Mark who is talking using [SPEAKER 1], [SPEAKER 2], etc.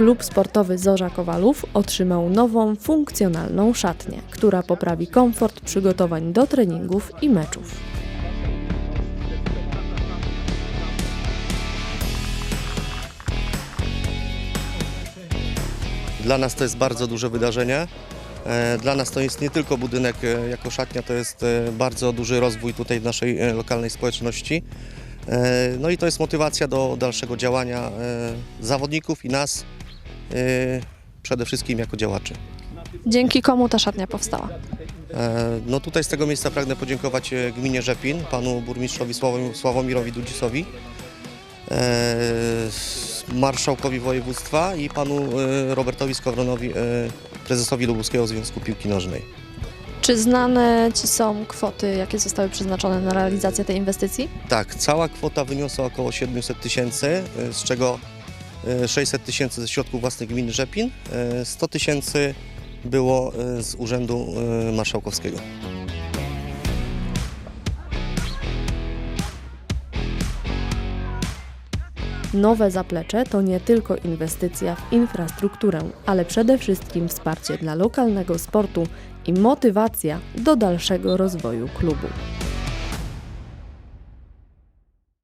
[SPEAKER 1] Klub sportowy Zorza Kowalów otrzymał nową, funkcjonalną szatnię, która poprawi komfort przygotowań do treningów i meczów.
[SPEAKER 2] Dla nas to jest bardzo duże wydarzenie. E, Dla nas to jest nie tylko budynek e, jako szatnia, to jest e, bardzo duży rozwój tutaj w naszej lokalnej społeczności. No i to jest motywacja do dalszego działania zawodników i nas przede wszystkim jako działaczy.
[SPEAKER 1] Dzięki komu ta szatnia powstała?
[SPEAKER 2] E, No tutaj z tego miejsca pragnę podziękować e, gminie Rzepin, panu burmistrzowi Sławom- Sławomirowi Dudzisowi, e, marszałkowi województwa i panu Robertowi Skowronowi, prezesowi Lubuskiego Związku Piłki Nożnej.
[SPEAKER 1] Czy znane Ci są kwoty, jakie zostały przeznaczone na realizację tej inwestycji?
[SPEAKER 2] Tak, cała kwota wyniosła około 700 tysięcy, z czego 600 tysięcy ze środków własnych gminy Rzepin, e, 100 tysięcy było e, z Urzędu e, Marszałkowskiego.
[SPEAKER 1] Nowe zaplecze to nie tylko inwestycja w infrastrukturę, ale przede wszystkim wsparcie dla lokalnego sportu i motywacja do dalszego rozwoju klubu.